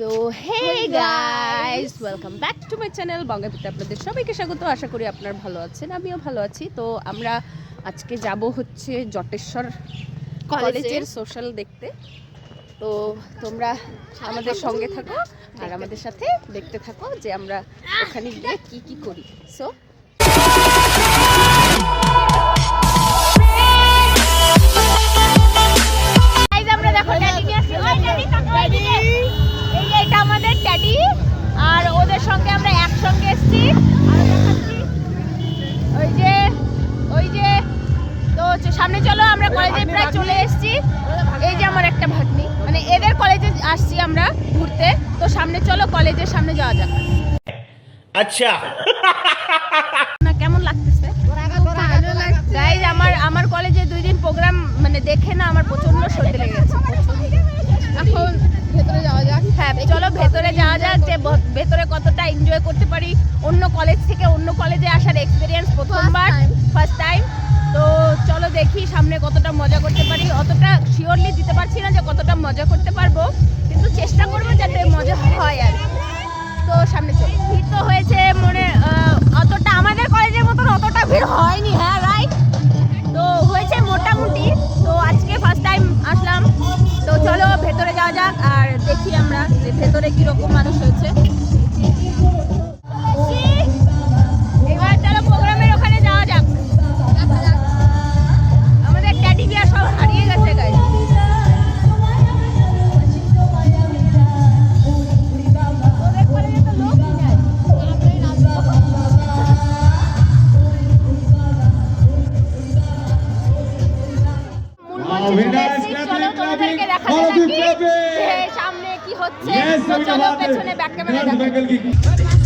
তো hey guys welcome back to my channel বঙ্গাপিতে আপনাদের সবাইকে স্বাগত। আশা করি আপনার ভালো আছেন আমিও ভালো আছি। তো আমরা আজকে যাব হচ্ছে জটেশ্বর কলেজের সোশ্যাল দেখতে। তো তোমরা আমাদের সঙ্গে থাকো আর আমাদের সাথে দেখতে থাকো যে আমরা ওখানে গিয়ে কি কি করি। সো সামনে চলো আমরা কলেজে প্রায় চলে এসেছি। এই যে আমার একটা ভাগ্নি। মানে এদের কলেজে আসছি আমরা ঘুরতে। তো সামনে চলো কলেজের সামনে যাওয়া যাক। আচ্ছা। না কেমন লাগতেছে? গাইজ আমার আমার কলেজে দুই দিন প্রোগ্রাম মানে দেখে না আমার প্রচণ্ড সর্দি লেগেছে। এখন ভেতরে যাওয়া যাক। হ্যাঁ চলো ভেতরে যাওয়া যাক যে ভেতরে কতটা এনজয় করতে পারি। অন্য কলেজ থেকে অন্য কলেজে আসার এক্সপিরিয়েন্স প্রথমবার ফার্স্ট টাইম তো চলো দেখি সামনে কতটা মজা করতে পারি। অতটা শিওরলি দিতে পারছি না যে কতটা মজা করতে পারব। যাওয়া যাক আর দেখি আমরা যে ভেতরে কীরকম মানুষ হয়েছে। চলো পেছনে ব্যাক ক্যামেরা দেখো।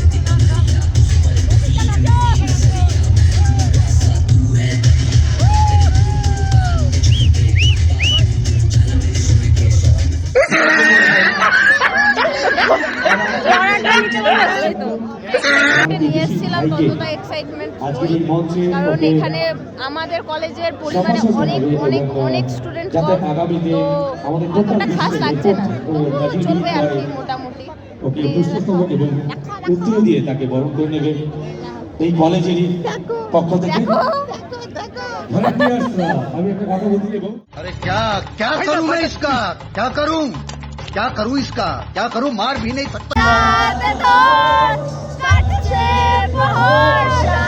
নিয়ে এসেছিলাম ততটা এক্সাইটমেন্ট আজকের এই মঞ্চে কারণ ওকে এখানে আমাদের কলেজের পরিমাণে সমাজসেবা অনেক এবং, অনেক আহ, অনেক স্টুডেন্ট যাতে কম আগামীতে তো আমাদের অতটা total খাস বিশ্বের লাগছে না record, ও, তবুও রাজনীতি চলবে আর কি করে মোটামুটি ওকে পুষ্পস্তবক এবং উত্তর দিয়ে তাকে বরণ করে নেবে এই কলেজেরই পক্ষ থেকে দেখো ভলেন্টিয়ার্সরা আমি একটা কথা বলছি এবং अरे क्या क्या करूं मैं इसका क्या करूं क्या करूं इसका क्या करूं मार भी नहीं सकता রাতে তোর কাটছে 我好好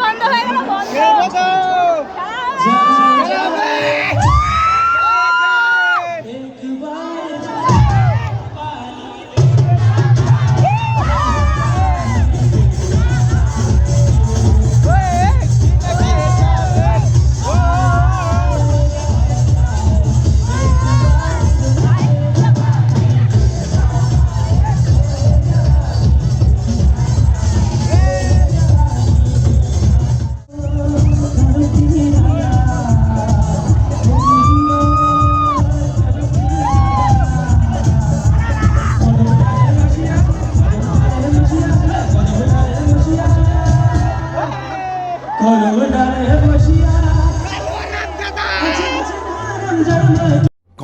বন্ধ হয়ে গেল বন্ধ।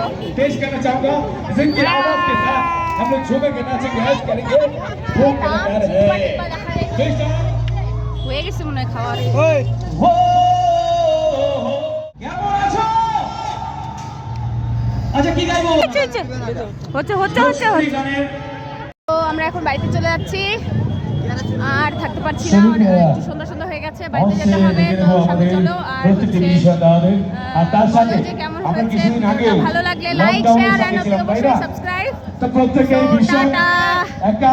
पेश करना चाहूंगा जिनकी आवाज के साथ हम लोग झूमे के नाचे के हज करेंगे वो कलाकार है पेश करो। হয়ে গেছে মনে হয় খাওয়ার हो কেমন আছো আচ্ছা কি গাইবো হচ্ছে হচ্ছে হচ্ছে হচ্ছে হচ্ছে এই গানের তো আমরা এখন বাড়িতে চলে যাচ্ছি আর থাকতে পারছি না শুনুন, অনেক- আহ, একটু সুন্দর সুন্দর হয়ে গেছে বাড়িতে যেতে হবে তো নেব চলো আর হচ্ছে যে কেমন হয়েছে ভালো লাগলে লাইক শেয়ার এন্ড অবশ্যই সাবস্ক্রাইব তো প্রত্যেকে টাটা। একটা